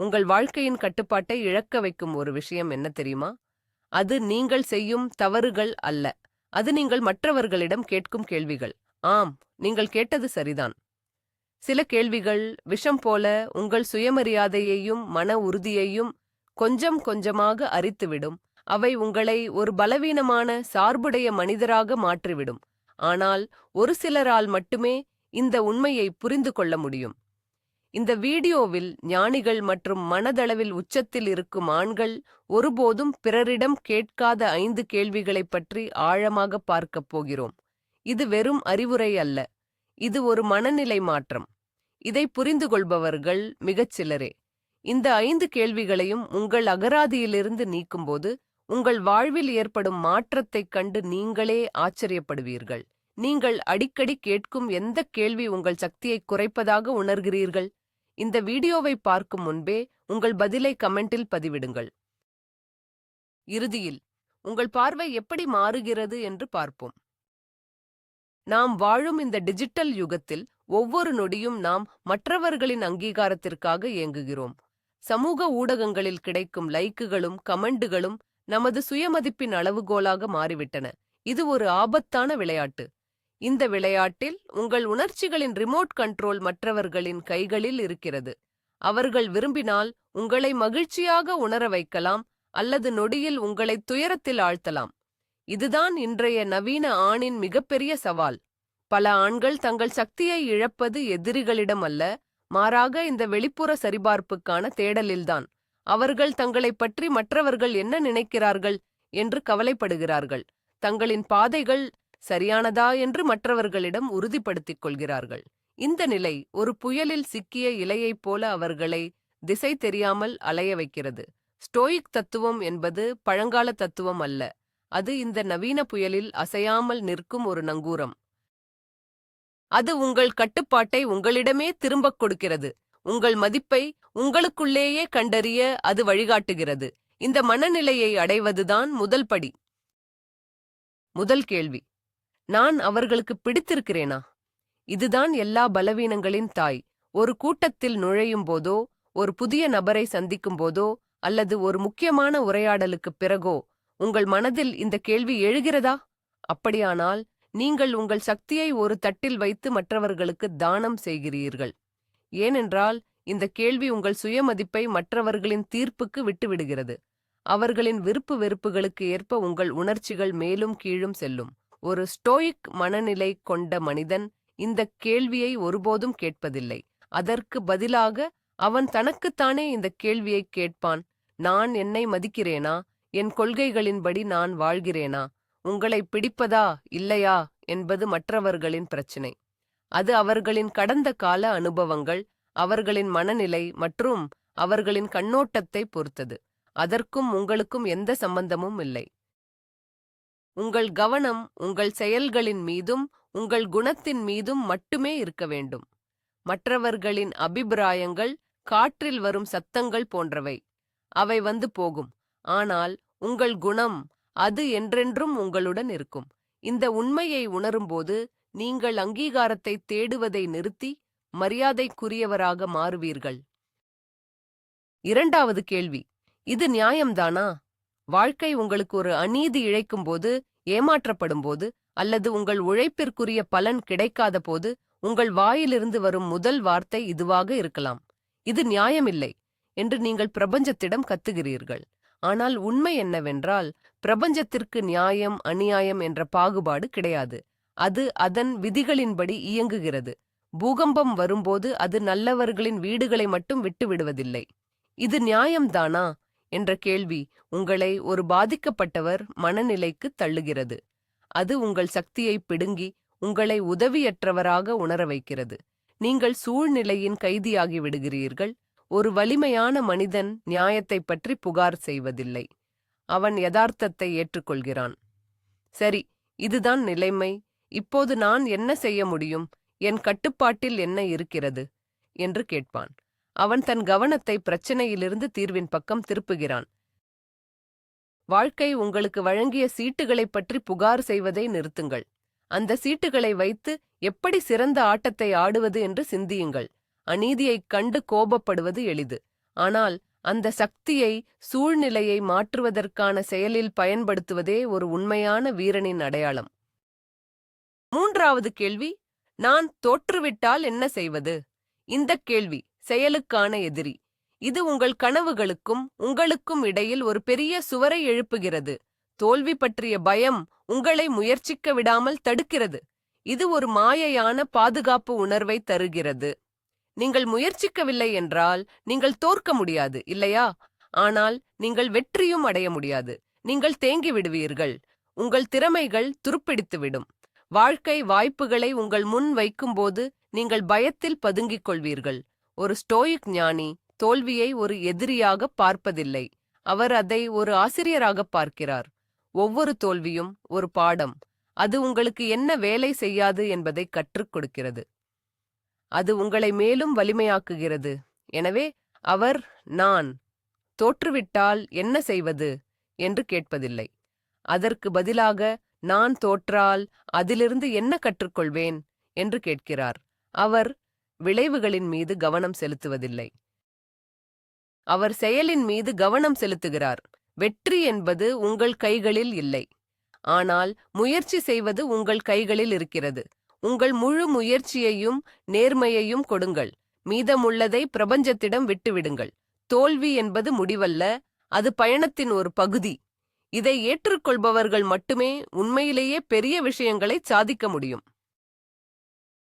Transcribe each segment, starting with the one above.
உங்கள் வாழ்க்கையின் கட்டுப்பாட்டை இழக்க வைக்கும் ஒரு விஷயம் என்ன தெரியுமா? அது நீங்கள் செய்யும் தவறுகள் அல்ல. அது நீங்கள் மற்றவர்களிடம் கேட்கும் கேள்விகள். ஆம் நீங்கள் கேட்டது சரிதான். சில கேள்விகள் விஷம் போல உங்கள் சுயமரியாதையையும் மன உறுதியையும் கொஞ்சம் கொஞ்சமாக அரித்துவிடும். அவை உங்களை ஒரு பலவீனமான சார்புடைய மனிதராக மாற்றிவிடும். ஆனால் ஒரு சிலரால் மட்டுமே இந்த உண்மையை புரிந்து கொள்ள முடியும். இந்த வீடியோவில் ஞானிகள் மற்றும் மனதளவில் உச்சத்தில் இருக்கும் ஆண்கள் ஒருபோதும் பிறரிடம் கேட்காத ஐந்து கேள்விகளைப் பற்றி ஆழமாக பார்க்கப் போகிறோம். இது வெறும் அறிவுரை அல்ல. இது ஒரு மனநிலை மாற்றம். இதை புரிந்து கொள்பவர்கள் மிகச் சிலரே. இந்த ஐந்து கேள்விகளையும் உங்கள் அகராதியிலிருந்து நீக்கும்போது உங்கள் வாழ்வில் ஏற்படும் மாற்றத்தைக் கண்டு நீங்களே ஆச்சரியப்படுவீர்கள். நீங்கள் அடிக்கடி கேட்கும் எந்த கேள்வி உங்கள் சக்தியை குறைப்பதாக உணர்கிறீர்கள்? இந்த வீடியோவை பார்க்கும் முன்பே உங்கள் பதிலை கமெண்டில் பதிவிடுங்கள். இறுதியில் உங்கள் பார்வை எப்படி மாறுகிறது என்று பார்ப்போம். நாம் வாழும் இந்த டிஜிட்டல் யுகத்தில் ஒவ்வொரு நொடியும் நாம் மற்றவர்களின் அங்கீகாரத்திற்காக இயங்குகிறோம். சமூக ஊடகங்களில் கிடைக்கும் லைக்குகளும் கமெண்டுகளும் நமது சுயமதிப்பின் அளவுகோலாக மாறிவிட்டன. இது ஒரு ஆபத்தான விளையாட்டு. இந்த விளையாட்டில் உங்கள் உணர்ச்சிகளின் ரிமோட் கண்ட்ரோல் மற்றவர்களின் கைகளில் இருக்கிறது. அவர்கள் விரும்பினால் உங்களை மகிழ்ச்சியாக உணர வைக்கலாம் அல்லது நொடியில் உங்களை துயரத்தில் ஆழ்த்தலாம். இதுதான் இன்றைய நவீன ஆணின் மிகப்பெரிய சவால். பல ஆண்கள் தங்கள் சக்தியை இழப்பது எதிரிகளிடம் அல்ல மாறாக இந்த வெளிப்புற சரிபார்ப்புக்கான தேடலில்தான். அவர்கள் தங்களைப் பற்றி மற்றவர்கள் என்ன நினைக்கிறார்கள் என்று கவலைப்படுகிறார்கள். தங்களின் பாதைகள் சரியானதா என்று மற்றவர்களிடம் உறுதிப்படுத்திக் கொள்கிறார்கள். இந்த நிலை ஒரு புயலில் சிக்கிய இலையைப் போல அவர்களை திசை தெரியாமல் அலைய வைக்கிறது. ஸ்டோயிக் தத்துவம் என்பது பழங்கால தத்துவம் அல்ல. அது இந்த நவீன புயலில் அசையாமல் நிற்கும் ஒரு நங்கூரம். அது உங்கள் கட்டுப்பாட்டை உங்களிடமே திரும்பக் கொடுக்கிறது. உங்கள் மதிப்பை உங்களுக்குள்ளேயே கண்டறிய அது வழிகாட்டுகிறது. இந்த மனநிலையை அடைவதுதான் முதல் படி. முதல் கேள்வி. நான் அவர்களுக்கு பிடித்திருக்கிறேனா? இதுதான் எல்லா பலவீனங்களின் தாய். ஒரு கூட்டத்தில் நுழையும் போதோ ஒரு புதிய நபரை சந்திக்கும் போதோ அல்லது ஒரு முக்கியமான உரையாடலுக்குப் பிறகோ உங்கள் மனதில் இந்த கேள்வி எழுகிறதா? அப்படியானால் நீங்கள் உங்கள் சக்தியை ஒரு தட்டில் வைத்து மற்றவர்களுக்கு தானம் செய்கிறீர்கள். ஏனென்றால் இந்த கேள்வி உங்கள் சுயமதிப்பை மற்றவர்களின் தீர்ப்புக்கு விட்டுவிடுகிறது. அவர்களின் விருப்பு வெறுப்புகளுக்கு ஏற்ப உங்கள் உணர்ச்சிகள் மேலும் கீழும் செல்லும். ஒரு ஸ்டோயிக் மனநிலை கொண்ட மனிதன் இந்த கேள்வியை ஒருபோதும் கேட்பதில்லை. அதற்கு பதிலாக அவன் தனக்குத்தானே இந்த கேள்வியை கேட்பான். நான் என்னை மதிக்கிறேனா? என் கொள்கைகளின்படி நான் வாழ்கிறேனா? உங்களை பிடிப்பதா? இல்லையா? என்பது மற்றவர்களின் பிரச்சினை. அது அவர்களின் கடந்த கால அனுபவங்கள் அவர்களின் மனநிலை மற்றும் அவர்களின் கண்ணோட்டத்தை பொறுத்தது. அதற்கும் உங்களுக்கும் எந்த சம்பந்தமும் இல்லை. உங்கள் கவனம் உங்கள் செயல்களின் மீதும் உங்கள் குணத்தின் மீதும் மட்டுமே இருக்க வேண்டும். மற்றவர்களின் அபிப்பிராயங்கள் காற்றில் வரும் சத்தங்கள் போன்றவை. அவை வந்து போகும். ஆனால் உங்கள் குணம் அது என்றென்றும் உங்களுடன் இருக்கும். இந்த உண்மையை உணரும்போது நீங்கள் அங்கீகாரத்தை தேடுவதை நிறுத்தி மரியாதைக்குரியவராக மாறுவீர்கள். இரண்டாவது கேள்வி. இது நியாயம்தானா? வாழ்க்கை உங்களுக்கு ஒரு அநீதி இழைக்கும்போது ஏமாற்றப்படும்போது அல்லது உங்கள் உழைப்பிற்குரிய பலன் கிடைக்காத போது உங்கள் வாயிலிருந்து வரும் முதல் வார்த்தை இதுவாக இருக்கலாம். இது நியாயமில்லை என்று நீங்கள் பிரபஞ்சத்திடம் கத்துகிறீர்கள். ஆனால் உண்மை என்னவென்றால் பிரபஞ்சத்திற்கு நியாயம் அநியாயம் என்ற பாகுபாடு கிடையாது. அது அதன் விதிகளின்படி இயங்குகிறது. பூகம்பம் வரும்போது அது நல்லவர்களின் வீடுகளை மட்டும் விட்டுவிடுவதில்லை. இது நியாயம்தானா? என்ற கேள்வி உங்களை ஒரு பாதிக்கப்பட்டவர் மனநிலைக்கு தள்ளுகிறது. அது உங்கள் சக்தியை பிடுங்கி உங்களை உதவியற்றவராக உணர வைக்கிறது. நீங்கள் சூழ்நிலையின் கைதியாகி விடுகிறீர்கள். ஒரு வலிமையான மனிதன் நியாயத்தைப் பற்றி புகார் செய்வதில்லை. அவன் யதார்த்தத்தை ஏற்றுக்கொள்கிறான். சரி இதுதான் நிலைமை. இப்போது நான் என்ன செய்ய முடியும்? என் கட்டுப்பாட்டில் என்ன இருக்கிறது? என்று கேட்பான். அவன் தன் கவனத்தை பிரச்சனையிலிருந்து தீர்வின் பக்கம் திருப்புகிறான். வாழ்க்கை உங்களுக்கு வழங்கிய சீட்டுகளைப் பற்றி புகார் செய்வதை நிறுத்துங்கள். அந்த சீட்டுகளை வைத்து எப்படி சிறந்த ஆட்டத்தை ஆடுவது என்று சிந்தியுங்கள். அநீதியைக் கண்டு கோபப்படுவது எளிது. ஆனால் அந்த சக்தியை சூழ்நிலையை மாற்றுவதற்கான செயலில் பயன்படுத்துவதே ஒரு உண்மையான வீரனின் அடையாளம். மூன்றாவது கேள்வி நான் தோற்றுவிட்டால் என்ன செய்வது? இந்த கேள்வி செயலுக்கான எதிரி. இது உங்கள் கனவுகளுக்கும் உங்களுக்கும் இடையில் ஒரு பெரிய சுவரை எழுப்புகிறது. தோல்வி பற்றிய பயம் உங்களை முயற்சிக்க விடாமல் தடுக்கிறது. இது ஒரு மாயையான பாதுகாப்பு உணர்வை தருகிறது. நீங்கள் முயற்சிக்கவில்லை என்றால் நீங்கள் தோற்க முடியாது இல்லையா? ஆனால் நீங்கள் வெற்றியும் அடைய முடியாது. நீங்கள் தேங்கி விடுவீர்கள். உங்கள் திறமைகள் துருப்பிடித்துவிடும். வாழ்க்கை வாய்ப்புகளை உங்கள் முன் வைக்கும்போது நீங்கள் பயத்தில் பதுங்கிக் கொள்வீர்கள். ஒரு ஸ்டோயிக் ஞானி தோல்வியை ஒரு எதிரியாக பார்ப்பதில்லை. அவர் அதை ஒரு ஆசிரியராக பார்க்கிறார். ஒவ்வொரு தோல்வியும் ஒரு பாடம். அது உங்களுக்கு என்ன வேலை செய்யாது என்பதை கற்றுக் கொடுக்கிறது. அது உங்களை மேலும் வலிமையாக்குகிறது. எனவே அவர் நான் தோற்றுவிட்டால் என்ன செய்வது? என்று கேட்பதில்லை. அதற்கு பதிலாக நான் தோற்றால் அதிலிருந்து என்ன கற்றுக்கொள்வேன்? என்று கேட்கிறார். அவர் விளைவுகளின் மீது கவனம் செலுத்துவதில்லை. அவர் செயலின் மீது கவனம் செலுத்துகிறார். வெற்றி என்பது உங்கள் கைகளில் இல்லை. ஆனால் முயற்சி செய்வது உங்கள் கைகளில் இருக்கிறது. உங்கள் முழு முயற்சியையும் நேர்மையையும் கொடுங்கள். மீதமுள்ளதை பிரபஞ்சத்திடம் விட்டுவிடுங்கள். தோல்வி என்பது முடிவல்ல அது பயணத்தின் ஒரு பகுதி. இதை ஏற்றுக்கொள்பவர்கள் மட்டுமே உண்மையிலேயே பெரிய விஷயங்களை சாதிக்க முடியும்.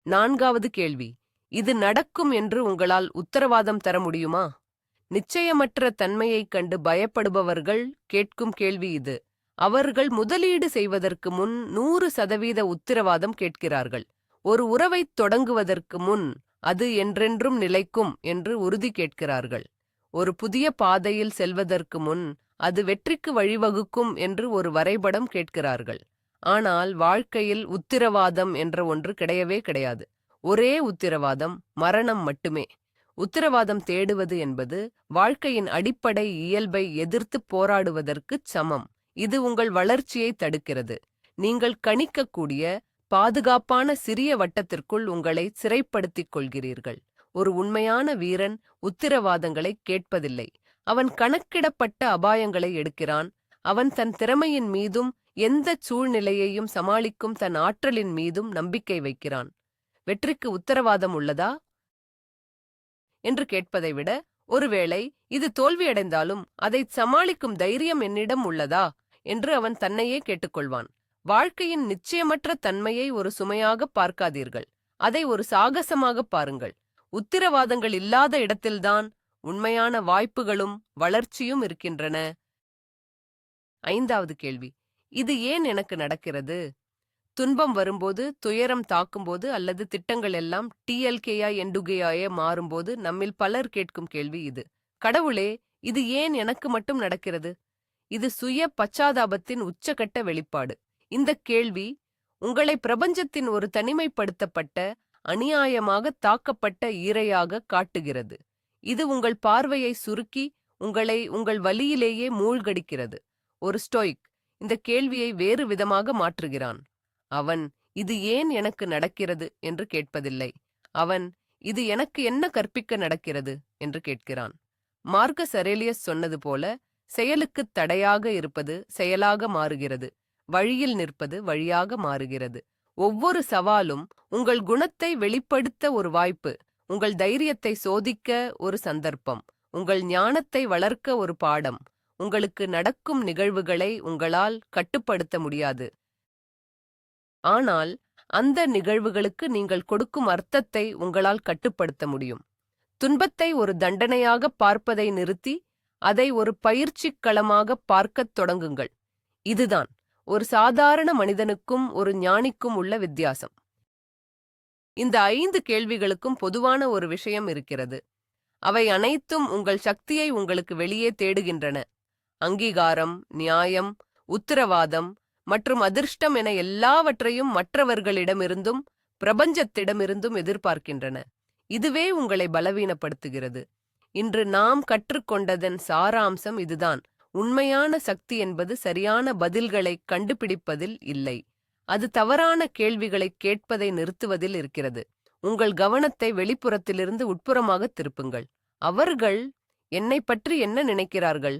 நான்காவது கேள்வி. இது நடக்கும் என்று உங்களால் உத்தரவாதம் தர முடியுமா? நிச்சயமற்ற தன்மையைக் கண்டு பயப்படுபவர்கள் கேட்கும் கேள்வி இது. அவர்கள் முதலீடு செய்வதற்கு முன் நூறு சதவீத உத்தரவாதம் கேட்கிறார்கள். ஒரு உறவைத் தொடங்குவதற்கு முன் அது என்றென்றும் நிலைக்கும் என்று உறுதி கேட்கிறார்கள். ஒரு புதிய பாதையில் செல்வதற்கு முன் அது வெற்றிக்கு வழிவகுக்கும் என்று ஒரு வரைபடம் கேட்கிறார்கள். ஆனால் வாழ்க்கையில் உத்திரவாதம் என்ற ஒன்று கிடையவே கிடையாது. ஒரே உத்திரவாதம் மரணம் மட்டுமே. உத்தரவாதம் தேடுவது என்பது வாழ்க்கையின் அடிப்படை இயல்பை எதிர்த்து போராடுவதற்குச் சமம். இது உங்கள் வளர்ச்சியை தடுக்கிறது. நீங்கள் கணிக்கக்கூடிய பாதுகாப்பான சிறிய வட்டத்திற்குள் உங்களை சிறைப்படுத்திக் கொள்கிறீர்கள். ஒரு உண்மையான வீரன் உத்திரவாதங்களை கேட்பதில்லை. அவன் கணக்கிடப்பட்ட அபாயங்களை எடுக்கிறான். அவன் தன் திறமையின் மீதும் எந்த சூழ்நிலையையும் சமாளிக்கும் தன் ஆற்றலின் மீதும் நம்பிக்கை வைக்கிறான். வெற்றிக்கு உத்தரவாதம் உள்ளதா? என்று கேட்பதை விட ஒருவேளை இது தோல்வியடைந்தாலும் அதை சமாளிக்கும் தைரியம் என்னிடம் உள்ளதா? என்று அவன் தன்னையே கேட்டுக்கொள்வான். வாழ்க்கையின் நிச்சயமற்ற தன்மையை ஒரு சுமையாக பார்க்காதீர்கள். அதை ஒரு சாகசமாக பாருங்கள். உத்திரவாதங்கள் இல்லாத இடத்தில்தான் உண்மையான வாய்ப்புகளும் வளர்ச்சியும் இருக்கின்றன. ஐந்தாவது கேள்வி. இது ஏன் எனக்கு நடக்கிறது? துன்பம் வரும்போது துயரம் தாக்கும்போது அல்லது திட்டங்கள் எல்லாம் டிஎல்கேயா எண்டுகேயாய மாறும்போது நம்மில் பலர் கேட்கும் கேள்வி இது. கடவுளே இது ஏன் எனக்கு மட்டும் நடக்கிறது? இது சுய பச்சாதாபத்தின் உச்சகட்ட வெளிப்பாடு. இந்த கேள்வி உங்களை பிரபஞ்சத்தின் ஒரு தனிமைப்படுத்தப்பட்ட அநியாயமாக தாக்கப்பட்ட ஈரையாக காட்டுகிறது. இது உங்கள் பார்வையை சுருக்கி உங்களை உங்கள் வலியிலேயே மூழ்கடிக்கிறது. ஒரு ஸ்டோயிக் இந்த கேள்வியை வேறு விதமாக மாற்றுகிறான். அவன் இது ஏன் எனக்கு நடக்கிறது? என்று கேட்பதில்லை. அவன் இது எனக்கு என்ன கற்பிக்க நடக்கிறது? என்று கேட்கிறான். மார்க்க அரேலியஸ் சொன்னது போல செயலுக்குத் தடையாக இருப்பது செயலாக மாறுகிறது. வழியில் நிற்பது வழியாக மாறுகிறது. ஒவ்வொரு சவாலும் உங்கள் குணத்தை வெளிப்படுத்த ஒரு வாய்ப்பு உங்கள் தைரியத்தை சோதிக்க ஒரு சந்தர்ப்பம் உங்கள் ஞானத்தை வளர்க்க ஒரு பாடம் உங்களுக்கு நடக்கும் நிகழ்வுகளை உங்களால் கட்டுப்படுத்த முடியாது. ஆனால் அந்த நிகழ்வுகளுக்கு நீங்கள் கொடுக்கும் அர்த்தத்தை உங்களால் கட்டுப்படுத்த முடியும். துன்பத்தை ஒரு தண்டனையாக பார்ப்பதை நிறுத்தி அதை ஒரு பயிற்சிக் களமாக பார்க்கத் தொடங்குங்கள். இதுதான் ஒரு சாதாரண மனிதனுக்கும் ஒரு ஞானிக்கும் உள்ள வித்தியாசம். இந்த ஐந்து கேள்விகளுக்கும் பொதுவான ஒரு விஷயம் இருக்கிறது. அவை அனைத்தும் உங்கள் சக்தியை உங்களுக்கு வெளியே தேடுகின்றன. அங்கீகாரம் நியாயம் உத்தரவாதம் மற்றும் அதிர்ஷ்டம் என எல்லாவற்றையும் மற்றவர்களிடமிருந்தும் பிரபஞ்சத்திடமிருந்தும் எதிர்பார்க்கின்றன. இதுவே உங்களை பலவீனப்படுத்துகிறது. இன்று நாம் கற்றுக்கொண்டதன் சாராம்சம் இதுதான். உண்மையான சக்தி என்பது சரியான பதில்களை கண்டுபிடிப்பதில் இல்லை. அது தவறான கேள்விகளை கேட்பதை நிறுத்துவதில் இருக்கிறது. உங்கள் கவனத்தை வெளிப்புறத்திலிருந்து உட்புறமாக திருப்புங்கள். அவர்கள் என்னைப் பற்றி என்ன நினைக்கிறார்கள்?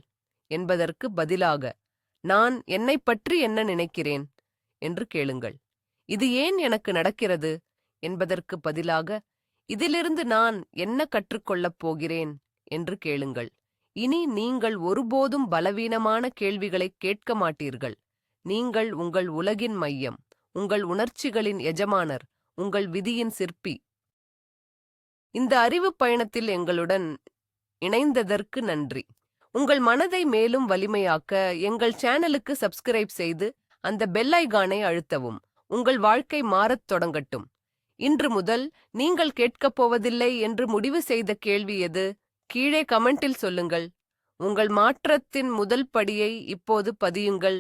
என்பதற்கு பதிலாக நான் என்னைப் பற்றி என்ன நினைக்கிறேன்? என்று கேளுங்கள். இது ஏன் எனக்கு நடக்கிறது? என்பதற்கு பதிலாக இதிலிருந்து நான் என்ன கற்றுக்கொள்ளப் போகிறேன்? என்று கேளுங்கள். இனி நீங்கள் ஒருபோதும் பலவீனமான கேள்விகளைக் கேட்க மாட்டீர்கள். நீங்கள் உங்கள் உலகின் மையம் உங்கள் உணர்ச்சிகளின் எஜமானர் உங்கள் விதியின் சிற்பி. இந்த அறிவுப் பயணத்தில் எங்களுடன் இணைந்ததற்கு நன்றி. உங்கள் மனதை மேலும் வலிமையாக்க எங்கள் சேனலுக்கு சப்ஸ்கிரைப் செய்து அந்த பெல் ஐகானை அழுத்தவும். உங்கள் வாழ்க்கை மாறத் தொடங்கட்டும். இன்று முதல் நீங்கள் கேட்கப் போவதில்லை என்று முடிவு செய்த கேள்வி எது? கீழே கமெண்டில் சொல்லுங்கள். உங்கள் மாற்றத்தின் முதல் படியை இப்போது பதியுங்கள்.